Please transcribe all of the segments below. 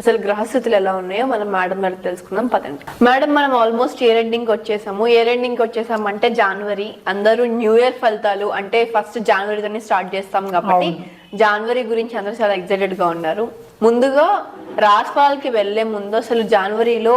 అసలు గ్రహస్థితులు ఎలా ఉన్నాయో మనం మేడం గారు తెలుసుకుందాం పదండి. మేడం మనం ఆల్మోస్ట్ ఇయర్ ఎండింగ్ వచ్చేసాము. ఇయర్ ఎండింగ్ వచ్చేసాము అంటే జనవరి అందరూ న్యూ ఇయర్ ఫలితాలు అంటే ఫస్ట్ జనవరితోనే స్టార్ట్ చేస్తాం కాబట్టి జనవరి గురించి అందరూ చాలా ఎక్సైటెడ్గా ఉన్నారు. ముందుగా రాశిఫలాలకి వెళ్ళే ముందు అసలు జనవరిలో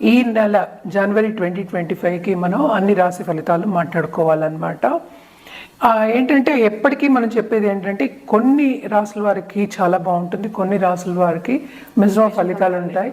ఈ నెల జనవరి ట్వంటీ ట్వంటీ ఫైవ్కి మనం అన్ని రాశి ఫలితాలు మాట్లాడుకోవాలన్నమాట. ఆ, ఏంటంటే ఎప్పటికీ మనం చెప్పేది ఏంటంటే కొన్ని రాసుల వారికి చాలా బాగుంటుంది కొన్ని రాసుల వారికి మిశ్రమ ఫలితాలు ఉంటాయి.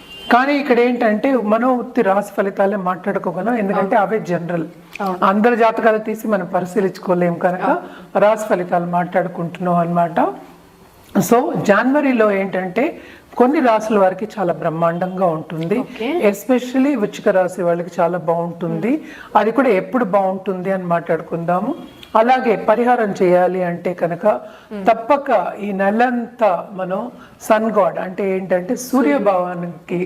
కానీ ఇక్కడ ఏంటంటే మనం ఉత్తి రాశి ఫలితాలే మాట్లాడుకోగలం ఎందుకంటే అవే జనరల్. అందరి జాతకాలు తీసి మనం పరిశీలించుకోలేం కనుక రాశి ఫలితాలు మాట్లాడుకుంటున్నాం అన్నమాట. సో జనవరిలో ఏంటంటే కొన్ని రాసుల వారికి చాలా బ్రహ్మాండంగా ఉంటుంది. ఎస్పెషల్లీ వృచ్చిక రాశి వాళ్ళకి చాలా బాగుంటుంది. అది కూడా ఎప్పుడు బాగుంటుంది అని మాట్లాడుకుందాము. అలాగే పరిహారం చేయాలి అంటే కనుక తప్పక ఈ నెలంతా మనం సన్ గాడ్ అంటే ఏంటంటే సూర్యభావానికి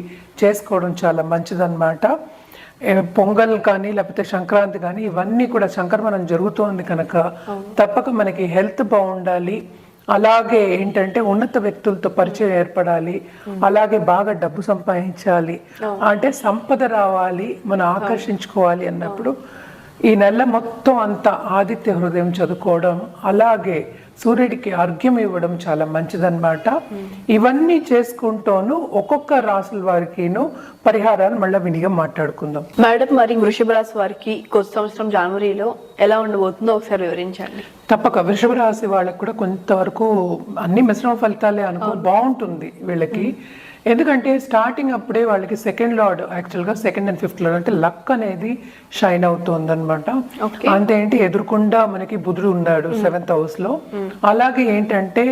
చేసుకోవడం చాలా మంచిదన్నమాట. పొంగల్ కానీ లేకపోతే సంక్రాంతి కానీ ఇవన్నీ కూడా సంక్రమణం జరుగుతోంది కనుక తప్పక మనకి హెల్త్ బాగుండాలి. అలాగే ఏంటంటే ఉన్నత వ్యక్తులతో పరిచయం ఏర్పడాలి. అలాగే బాగా డబ్బు సంపాదించాలి. అంటే సంపద రావాలి. మనం ఆకర్షించుకోవాలి అన్నప్పుడు ఈ నెల మొత్తం అంతా ఆదిత్య హృదయం చదువుకోవడం అలాగే సూర్యుడికి అర్ఘ్యం ఇవ్వడం చాలా మంచిదన్నమాట. ఇవన్నీ చేసుకుంటూను ఒక్కొక్క రాసుల వారికిను పరిహారాలు మళ్ళీ వినిగా మాట్లాడుకుందాం. మేడం మరి వృషభ రాశి వారికి కొత్త సంవత్సరం జనవరిలో ఎలా ఉండబోతుందో ఒకసారి వివరించండి. తప్పక వృషభ రాశి వాళ్ళకి కూడా కొంతవరకు అన్ని మిశ్రమ ఫలితాలే అనుకో బాగుంటుంది వీళ్ళకి. ఎందుకంటే స్టార్టింగ్ అప్పుడే వాళ్ళకి సెకండ్ లార్డ్ యాక్చువల్గా సెకండ్ అండ్ ఫిఫ్త్ లార్డ్ అంటే లక్ అనేది షైన్ అవుతుంది అనమాట. అంతేంటి ఎదురుకుండా మనకి బుధుడు ఉన్నాడు సెవెంత్ హౌస్లో. అలాగే ఏంటంటే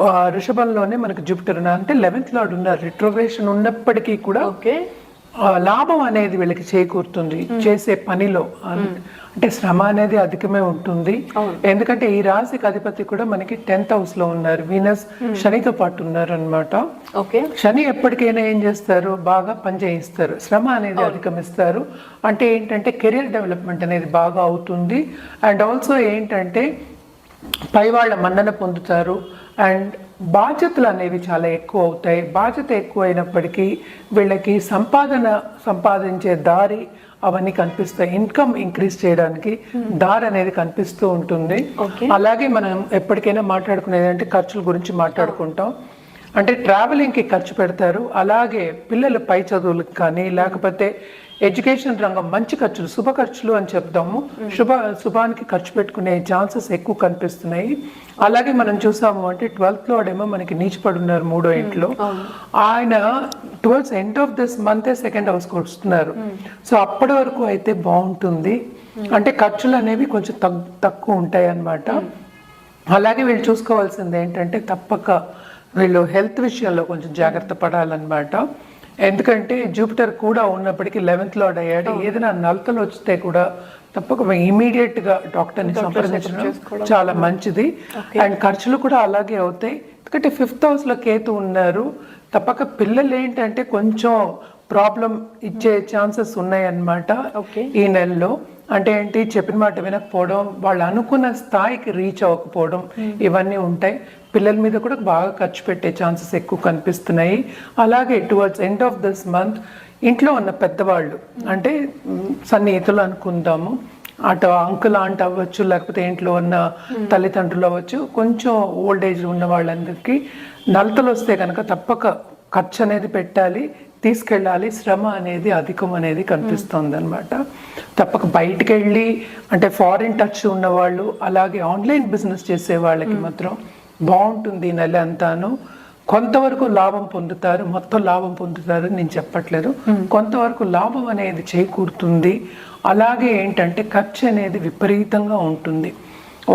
ఆ, వృషభంలోనే మనకి జూపిటర్ ఉన్నారు అంటే లెవెన్త్ లార్డ్ ఉన్నారు. రిట్రోగ్రేషన్ ఉన్నప్పటికీ కూడా లాభం అనేది వీళ్ళకి చేకూరుతుంది చేసే పనిలో. అంటే శ్రమ అనేది అధికమే ఉంటుంది. ఎందుకంటే ఈ రాశికి అధిపతి కూడా మనకి టెన్త్ హౌస్లో ఉన్నారు. వీనస్ శనితో పాటు ఉన్నారు అనమాట ఓకే. శని ఎప్పటికైనా ఏం చేస్తారు? బాగా పని చేయిస్తారు. శ్రమ అనేది అధిగమిస్తారు. అంటే ఏంటంటే కెరియర్ డెవలప్మెంట్ అనేది బాగా అవుతుంది. అండ్ ఆల్సో ఏంటంటే పై వాళ్ళ మన్నన పొందుతారు. అండ్ బాధ్యతలు అనేవి చాలా ఎక్కువ అవుతాయి. బాధ్యత ఎక్కువ అయినప్పటికీ వీళ్ళకి సంపాదన సంపాదించే దారి అవన్నీ కనిపిస్తాయి. ఇన్కమ్ ఇంక్రీజ్ చేయడానికి దారి అనేది కనిపిస్తూ ఉంటుంది. అలాగే మనం ఎప్పటికైనా మాట్లాడుకునేది అంటే ఖర్చుల గురించి మాట్లాడుకుంటాం. అంటే ట్రావెలింగ్కి ఖర్చు పెడతారు. అలాగే పిల్లల పై చదువులకు కానీ లేకపోతే ఎడ్యుకేషన్ రంగం మంచి ఖర్చులు శుభ ఖర్చులు అని చెప్తాము శుభ శుభానికి ఖర్చు పెట్టుకునే ఛాన్సెస్ ఎక్కువ కనిపిస్తున్నాయి. అలాగే మనం చూసాము అంటే ట్వెల్త్లో ఏమో మనకి నీచిపడి ఉన్నారు మూడో ఇంట్లో. ఆయన towards end of this month second house వస్తున్నారు. సో అప్పటి వరకు అయితే బాగుంటుంది. అంటే ఖర్చులు అనేవి కొంచెం తక్కువ ఉంటాయి అన్నమాట. అలాగే వీళ్ళు చూసుకోవాల్సింది ఏంటంటే తప్పక వీళ్ళు హెల్త్ విషయంలో కొంచెం జాగ్రత్త పడాలన్నమాట. ఎందుకంటే జూపిటర్ కూడా ఉన్నప్పటికీ లెవెన్త్లో అయ్యాడు. ఏదైనా నలతలు వస్తే కూడా తప్పక ఇమీడియట్గా డాక్టర్ని సంప్రదించడం చాలా మంచిది. అండ్ ఖర్చులు కూడా అలాగే అవుతాయి. ఎందుకంటే ఫిఫ్త్ హౌస్లో కేతు ఉన్నారు. తప్పక పిల్లలు ఏంటంటే కొంచెం ప్రాబ్లం ఇచ్చే ఛాన్సెస్ ఉన్నాయన్నమాట. ఈ నెలలో. అంటే ఏంటి? చెప్పిన మాట వినకపోవడం వాళ్ళు అనుకున్న స్థాయికి రీచ్ అవ్వకపోవడం ఇవన్నీ ఉంటాయి. పిల్లల మీద కూడా బాగా ఖర్చు పెట్టే ఛాన్సెస్ ఎక్కువ కనిపిస్తున్నాయి. అలాగే towards end of this month ఇంట్లో ఉన్న పెద్దవాళ్ళు అంటే మ్, సన్నిహితులు అనుకుందాము. అటు అంకుల్ ఆంట్ అవ్వచ్చు లేకపోతే ఇంట్లో ఉన్న తల్లిదండ్రులు అవ్వచ్చు. కొంచెం ఓల్డ్ ఏజ్ ఉన్న వాళ్ళందరికీ నలతలు వస్తే కనుక తప్పక ఖర్చు అనేది పెట్టాలి తీసుకెళ్ళాలి శ్రమ అనేది అధికం అనేది కనిపిస్తుంది అనమాట తప్పక బయటికి వెళ్ళి అంటే ఫారిన్ టచ్ ఉన్న వాళ్ళు అలాగే ఆన్లైన్ బిజినెస్ చేసే వాళ్ళకి మాత్రం బాగుంటుంది నెల అంతాను. కొంతవరకు లాభం పొందుతారు మొత్తం లాభం పొందుతారు నేను చెప్పట్లేదు. కొంతవరకు లాభం అనేది చేకూరుతుంది. అలాగే ఏంటంటే ఖర్చు అనేది విపరీతంగా ఉంటుంది.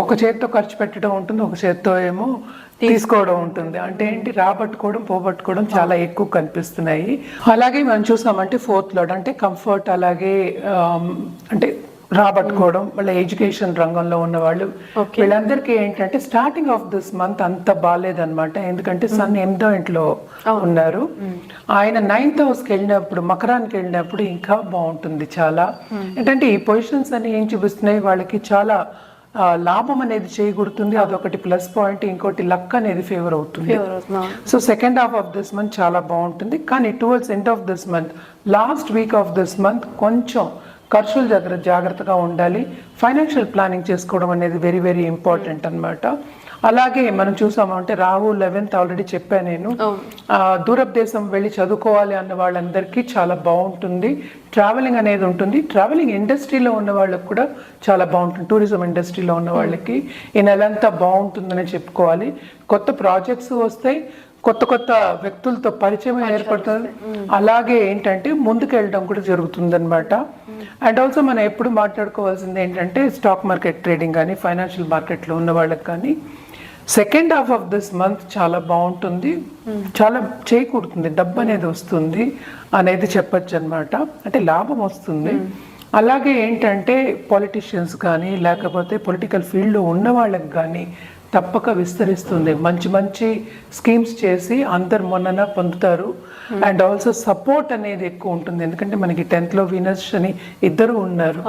ఒక చేత్తో ఖర్చు పెట్టడం ఉంటుంది ఒక చేత్తో ఏమో తీసుకోవడం ఉంటుంది. అంటే ఏంటి? రాబట్టుకోవడం పోగొట్టుకోవడం చాలా ఎక్కువ కనిపిస్తున్నాయి. అలాగే మనం చూసామంటే ఫోర్త్ లోడ్ అంటే కంఫర్ట్ అలాగే అంటే రాబట్టుకోవడం వాళ్ళ ఎడ్యుకేషన్ రంగంలో ఉన్న వాళ్ళు వీళ్ళందరికీ ఏంటంటే స్టార్టింగ్ ఆఫ్ దిస్ మంత్ అంత బాగాలేదన్నమాట ఎందుకంటే సన్ ఎనిమిదో ఇంట్లో ఉన్నారు. ఆయన నైన్త్ హౌస్కి వెళ్ళినప్పుడు మకరానికి వెళ్ళినప్పుడు ఇంకా బాగుంటుంది చాలా. ఏంటంటే ఈ పొజిషన్స్ అన్ని ఏం చూపిస్తున్నాయి? వాళ్ళకి చాలా లాభం అనేది చేయకూడుతుంది అదొకటి ప్లస్ పాయింట్. ఇంకోటి లక్ అనేది ఫేవర్ అవుతుంది. So second half of this month చాలా బాగుంటుంది. కానీ towards end of this month last week of this month కొంచెం ఖర్చుల దగ్గర జాగ్రత్తగా ఉండాలి. ఫైనాన్షియల్ ప్లానింగ్ చేసుకోవడం అనేది వెరీ వెరీ ఇంపార్టెంట్ అన్నమాట. అలాగే మనం చూసాము అంటే రాహు లెవెన్త్ ఆల్రెడీ చెప్పాను నేను. దూరపు దేశం వెళ్ళి చదువుకోవాలి అన్న వాళ్ళందరికీ చాలా బాగుంటుంది. ట్రావెలింగ్ అనేది ఉంటుంది. ట్రావెలింగ్ ఇండస్ట్రీలో ఉన్న వాళ్ళకి కూడా చాలా బాగుంటుంది. టూరిజం ఇండస్ట్రీలో ఉన్న వాళ్ళకి. ఈ నెలంతా బాగుంటుందని చెప్పుకోవాలి. కొత్త ప్రాజెక్ట్స్ వస్తాయి. కొత్త కొత్త వ్యక్తులతో పరిచయం ఏర్పడుతుంది. అలాగే ఏంటంటే ముందుకు వెళ్ళడం కూడా జరుగుతుంది అనమాట అండ్ ఆల్సో మనం ఎప్పుడు మాట్లాడుకోవాల్సింది ఏంటంటే స్టాక్ మార్కెట్ ట్రేడింగ్ కానీ ఫైనాన్షియల్ మార్కెట్లో ఉన్న వాళ్ళకి కానీ second half of this month చాలా బాగుంటుంది. చాలా చేకూరుతుంది. డబ్బు అనేది వస్తుంది అనేది చెప్పొచ్చు అనమాట అంటే లాభం వస్తుంది. అలాగే ఏంటంటే పాలిటిషియన్స్ కానీ లేకపోతే పొలిటికల్ ఫీల్డ్లో ఉన్న వాళ్ళకి కానీ తప్పక విస్తరిస్తుంది. మంచి మంచి స్కీమ్స్ చేసి అందరు మొన్న పొందుతారు. అండ్ ఆల్సో సపోర్ట్ అనేది ఎక్కువ ఉంటుంది. ఎందుకంటే మనకి టెన్త్లో వీనస్ శని ఇద్దరు ఉన్నారు.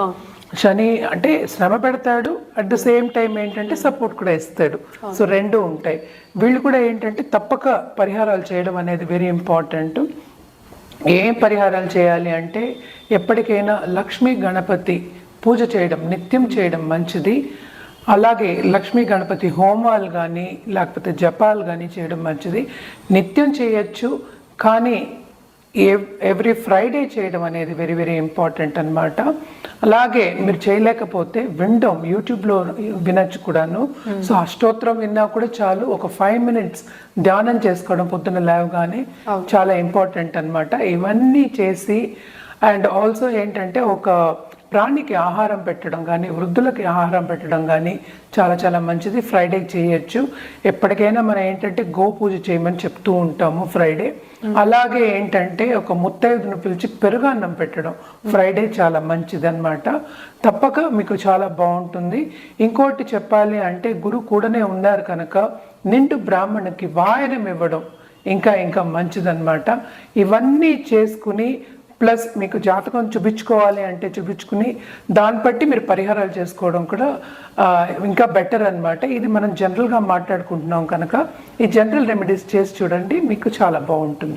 శని అంటే శ్రమ పెడతాడు అట్ ద సేమ్ టైం ఏంటంటే సపోర్ట్ కూడా ఇస్తాడు. సో రెండు ఉంటాయి. వీళ్ళు కూడా ఏంటంటే తప్పక పరిహారాలు చేయడం అనేది వెరీ ఇంపార్టెంట్ ఏం పరిహారాలు చేయాలి అంటే ఎప్పటికైనా లక్ష్మీ గణపతి పూజ చేయడం నిత్యం చేయడం మంచిది. అలాగే లక్ష్మీ గణపతి హోమాలు కానీ లేకపోతే జపాలు కానీ చేయడం మంచిది. నిత్యం చేయొచ్చు కానీ ఎవ్రీ ఫ్రైడే చేయడం అనేది వెరీ వెరీ ఇంపార్టెంట్ అన్నమాట. అలాగే మీరు చేయలేకపోతే వినడం యూట్యూబ్లో వినొచ్చు కూడాను. సో అష్టోత్తరం విన్నా కూడా చాలు ఒక ఫైవ్ మినిట్స్ ధ్యానం చేసుకోవడం పొద్దున్న లేవగానే చాలా ఇంపార్టెంట్ అన్నమాట. ఇవన్నీ చేసి అండ్ ఆల్సో ఏంటంటే ఒక ప్రాణికి ఆహారం పెట్టడం కానీ వృద్ధులకి ఆహారం పెట్టడం కానీ చాలా చాలా మంచిది. ఫ్రైడే చేయొచ్చు. ఎప్పటికైనా మనం ఏంటంటే గో పూజ చేయమని చెప్తూ ఉంటాము ఫ్రైడే అలాగే ఏంటంటే ఒక ముత్తైదును పిలిచి పెరుగన్నం పెట్టడం ఫ్రైడే చాలా మంచిది అనమాట తప్పక మీకు చాలా బాగుంటుంది. ఇంకోటి చెప్పాలి అంటే గురు కూడానే ఉన్నారు కనుక నిండు బ్రాహ్మణుకి వాయనం ఇవ్వడం ఇంకా ఇంకా మంచిదన్నమాట. ఇవన్నీ చేసుకుని ప్లస్ మీకు జాతకం చూపించుకోవాలి అంటే చూపించుకుని దాన్ని బట్టి మీరు పరిహారాలు చేసుకోవడం కూడా ఇంకా బెటర్ అన్నమాట. ఇది మనం జనరల్గా మాట్లాడుకుంటున్నాం కనుక ఈ జనరల్ రెమెడీస్ చేసి చూడండి మీకు చాలా బాగుంటుంది.